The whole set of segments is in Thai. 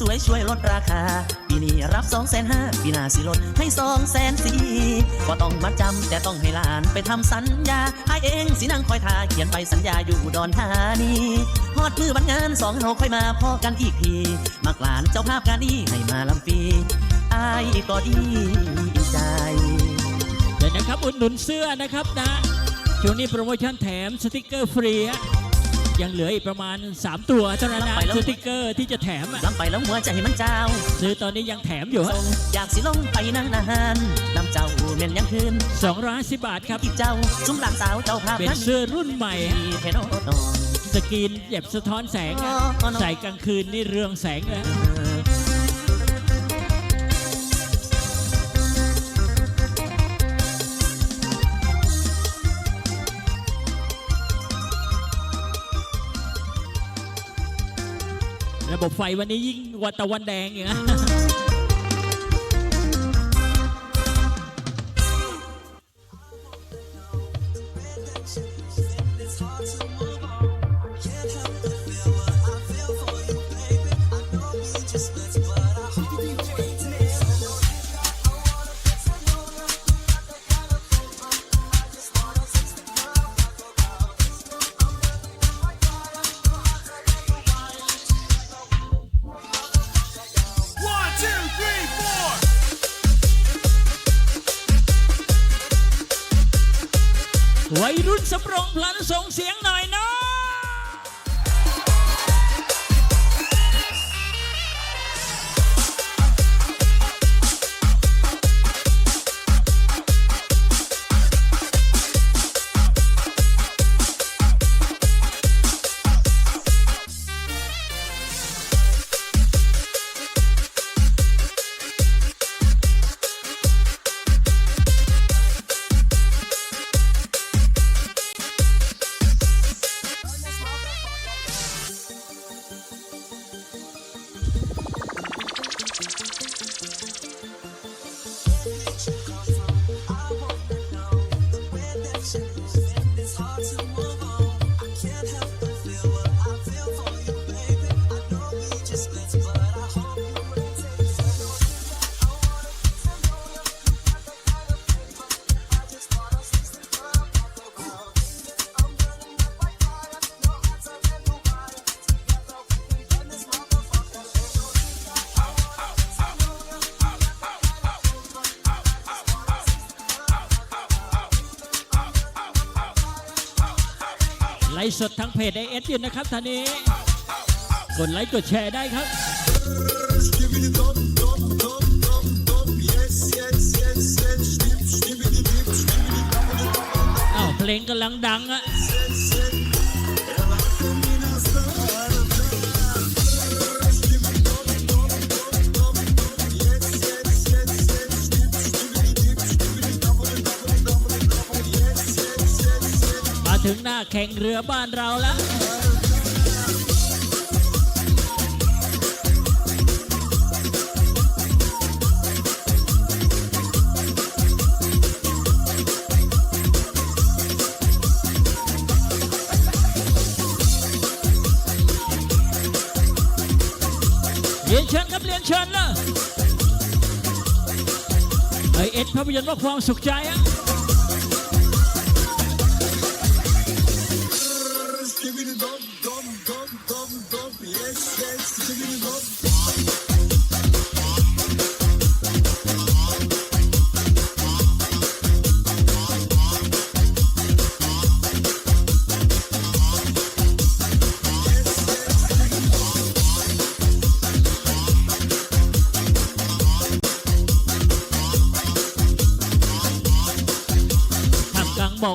สวยช่วยลดราคา ปีนี้รับสองแสนห้าปีหน้าสิลดให้สองแสนสี่ก็ต้องมาจำแต่ต้องให้หลานไปทำสัญญาให้เองสินางคอยทาเขียนใบสัญญาอยู่ดอนธานีฮอดมือวันงานสองเฮาค่อยมาพอกันอีกทีมักหลานเจ้าภาพงานนี้ให้มาลำปีอายก็ดีใจเดี๋ยวนะครับอุดหนุนเสื้อนะครับนะช่วงนี้โปรโมชั่นแถมสติกเกอร์ฟรีฮะ ยังเหลืออีกประมาณ 3 ตัวเท่านั้นนะไปแล้วสติกเกอร์ที่จะแถมอะลำไปแล้วหัวใจมันเจ้าซื้อตอนนี้ยังแถมอยู่ฮะส่งอยากสิลงไปนั่งนานน้ำเจ้าเม่นยังคืน250บาทครับ อีกเจ้าซุ้มหลานสาวเจ้าภาพเป็นท่านเสื้อรุ่นใหม่ฮะมีเทโนโนสกรีนเย็บสะท้อนแสงอะอ๋อเนอะใส่กลางคืนนี่เรืองแสงเลย บบไฟวันนี้ยิ่งวันตะวันแดงอย่างนี้ สำรงพลันส่งเสียง ฟ์สดทางเพจไอเอสอยู่นะครับท่านนี้ กดไลค์กดแชร์ได้ครับ อ้าวเพลงกำลังดังอะ ถึงหน้าแข่งเรือบ้านเราแล้วเรียนเชิญครับเรียนเชิญเลยไอเอ็ดภาพยนตร์ว่าความสุขใจอะ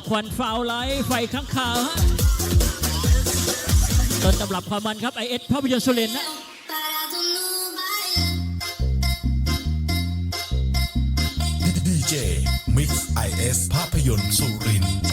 ควันฟาวไลท์ไฟข้างขาวฮะต้นตำรับความมันครับไอเอสภาพยนตร์สุรินทร์นะ Parado no baile. DJ Mix IS ภาพยนตร์สุรินทร์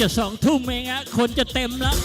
จะสองทุ่มเองอะคนจะเต็มแล้ว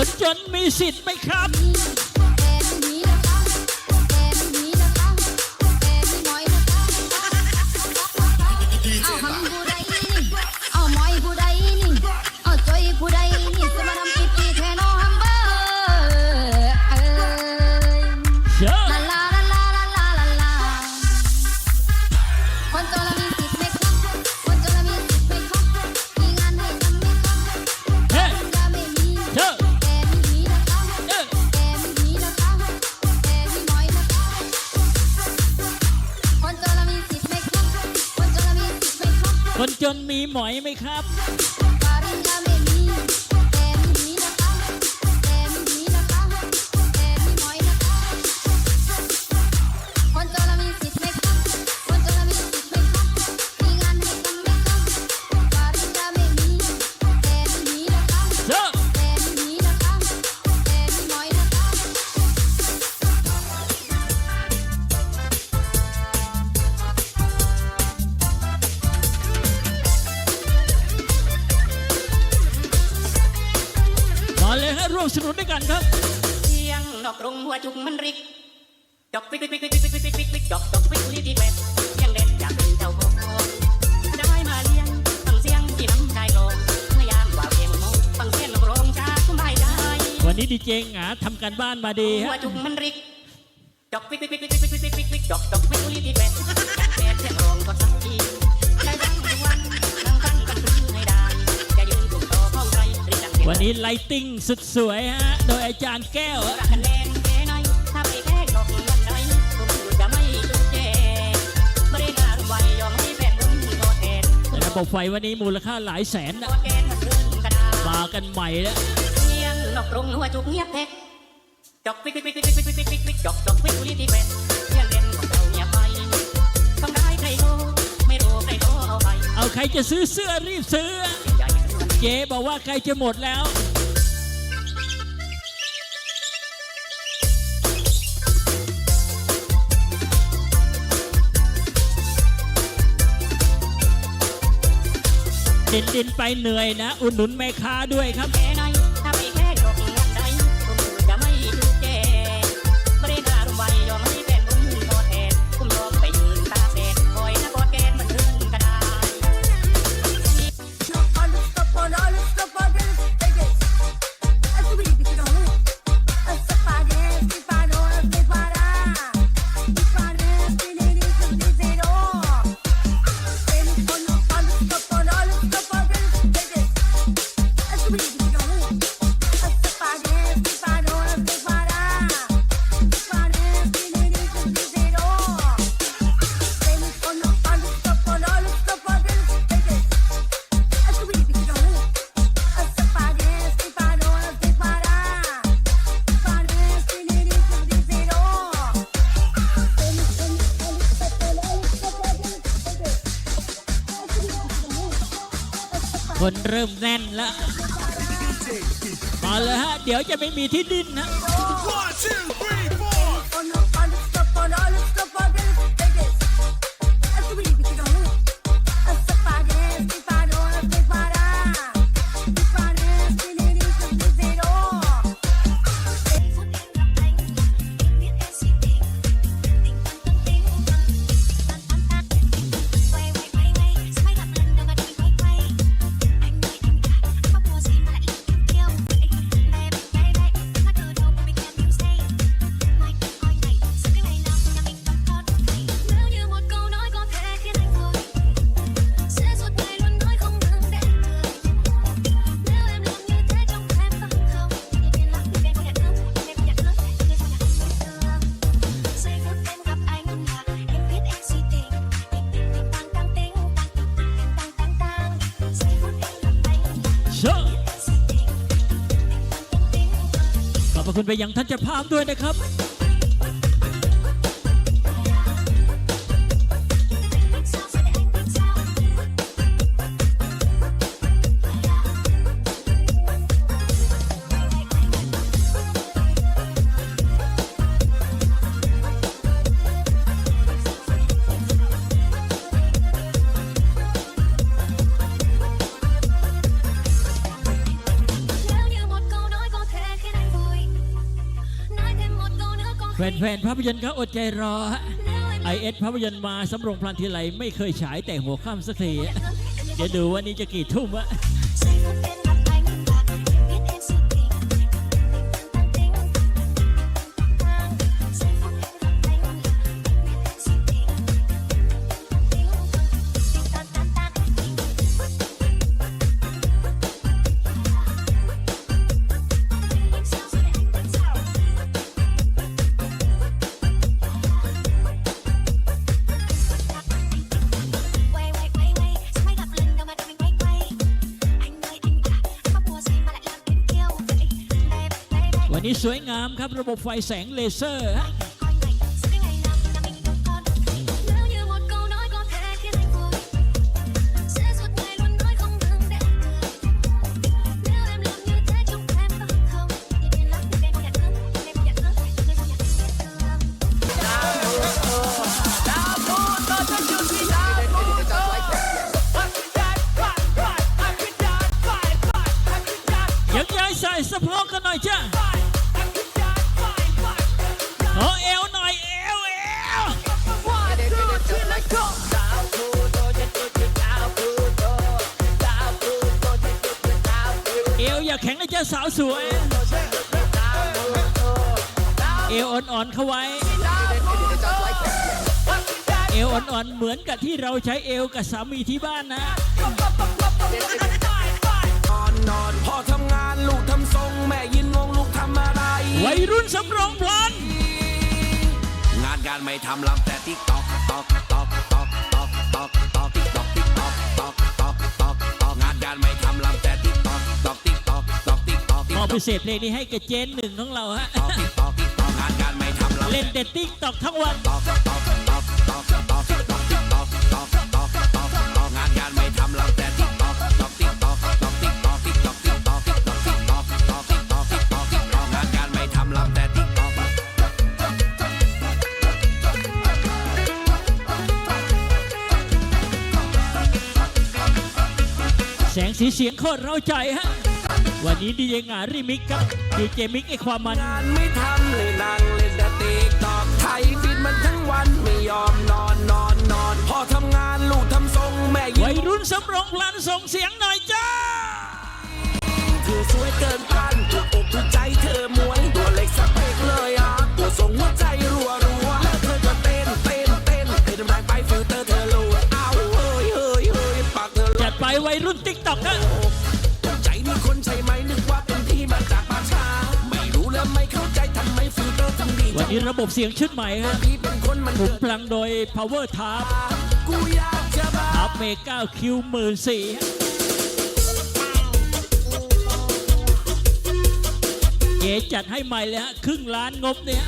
ครันจนมีสิทธิ์ไหมครับ คนจนมีหมอยไหมครับ มาเลยฮะร่วมสนุนด้วยกันครับเสียงดอกรงหัวจุกมันริกดอกปิกปิกปิกปิกปิกปิกปิกปิกปิกดอกดอกปิกลิดีแวดเสียงเด็ดอยากเป็นเจ้าของได้มาเลี้ยงฟังเสียงที่น้ำใจกลองเมื่อยามว่าเพียงมองฟังเสียงนกร้องชาสบายใจวันนี้ดีเจหงาทำการบ้านมาดีหัวฮะจุกมันริกดอกปิกปิกปิกปิกปิกปิกปิกปิกปิกดอกดอกปิกลิดีแวด วันนี้ไลติ้งสุดสวยฮะ โดยอาจารย์แก้ว แต่ระบบไฟวันนี้มูลค่าหลายแสนนะมากันใหม่แล้วเอาใครจะซื้อเสื้อรีบซื้อ เจ๊บอกว่าใกล้จะหมดแล้ว ดินดินไปเหนื่อยนะ อุดหนุนแม่ค้าด้วยครับ ดี๋ยวจะไม่มีที่ดินนะ ไปยังท่านเจ้าภาพด้วยนะครับ แฟนๆภาพยนตร์ก็อดใจรอไอเอสภาพยนตร์มาสำโรงพลันทีไรไม่เคยฉายแต่หัวค่ำสักทีเดี๋ยวดูว่านี้จะกี่ทุ่มอะ สวยงามครับ ระบบไฟแสงเลเซอร์ฮะ อวอ่อนๆเหมือนกับที่เราใช้เอวกับสามีที่บ้านนะ นอนนอนพ่อทำงานลูกทำทรง แม่ยินงงลูกทำอะไร วัยรุ่นสำรองพลัน งานการไม่ทำลำแต่ติ๊กตอกตอกตอกตอกตอกตอกตอกติ๊กตอกติ๊กตอกตอกตอกตอกตอกงานการไม่ทำลำแต่ติ๊กตอกตอกติ๊กตอกตอกติ๊กตอกติ๊กมตออบกพิเศษเพลงนี้ให้กับเจนหนึ่งของเราฮะตอกติ๊กตอกติ๊กตอกงานการไม่ทำลำเล่นแต่ติ๊กตอกทั้งวัน ตอกตอกตอก สงสีเสียงโคตรเร้าใจฮะ วันนี้ดีเจงารีมิกครับดีเจมิกไอความมัน งานไม่ทำเลยนั่งเล่นแต่ติ๊กตอกไทยฟิตมันทั้งวันไม่ยอมนอนนอนนอนพ่อทำงานลูกทำทรงแม่ยิวัยรุ่นสำรองพลันส่งเสียงหน่อยจ้าเธอสวยเกินพันถูกอกถูกใจเธอมวย ติ๊กตอกนะใจนี่คนใช่ไหมนึกว่าเป็นที่มาจากป่าช้าไม่รู้แล้วไม่เข้าใจทำไมฟิลเตอร์ทำดีวันนี้ระบบเสียงชุดใหม่ฮะพี่เป็นคนมันผมเกิดพลังโดย Power t a r กูอยากจะบ้าอัพเมก้าคิวหมื่นสี่เก๋จัดให้ใหม่เลยฮะครึ่งล้านงบเนี่ย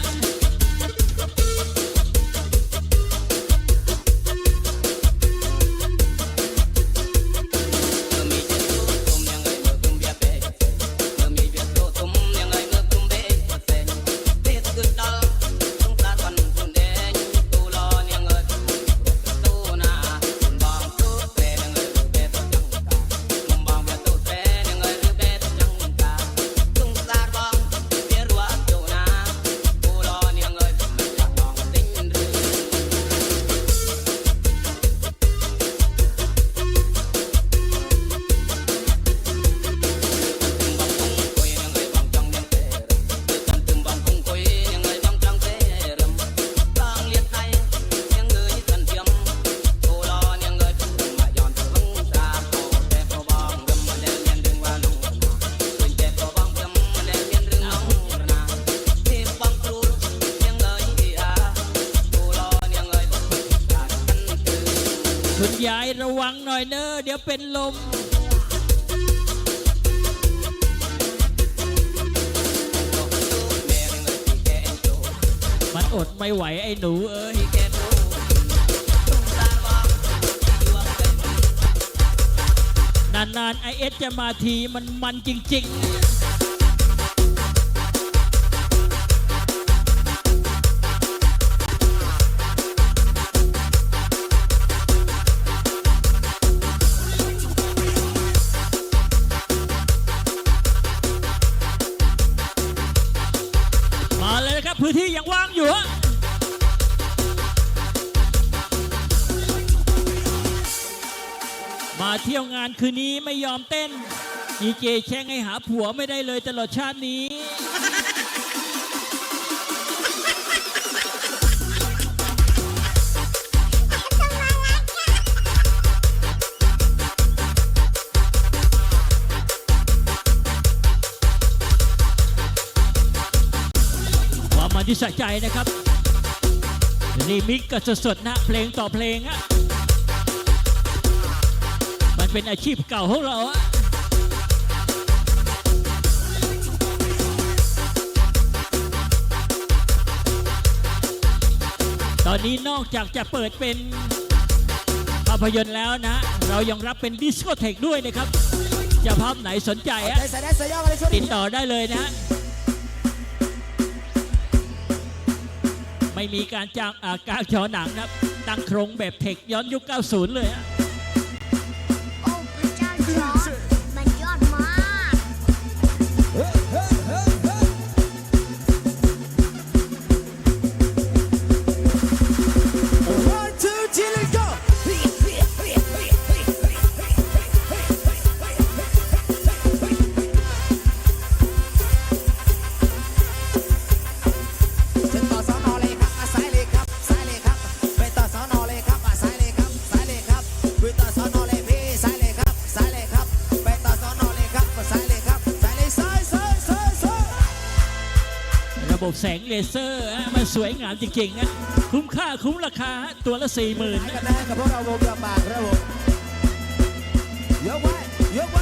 อยเด้อเดี๋ยวเป็นลม มันอดไม่ไหวไอ้หนูเอ้ย นานๆไอเอสจะมาทีมันมันจริง ๆ ที่ยวงานคืนนี้ไม่ยอมเต้นดีเจแช่งให้หาผัวไม่ได้เลยตลอดชาตินี้ ความมันที่สะใจนะครับรีมิกซ์ก็สดๆนะ เพลงต่อเพลงอะ เป็นอาชีพเก่าของเราอะตอนนี้นอกจากจะเปิดเป็นภาพยนตร์แล้วนะ เรายังรับเป็นดิสโกเทกด้วยนะครับเจะภาพไหนสนใจอะติดต่อได้เลยนะ ไม่มีการจ้างอาการจอหนังนะครับตั้งโครงแบบเทคย้อนยุค 90 เลยฮะ แสงเลเซอร์ฮะมันสวยงามจริงๆนะคุ้มค่าคุ้มราคาฮะตัวละสี่หมื่น กันนะกับพวกเราวงกระบาดครับผมยกไว้ยกไว้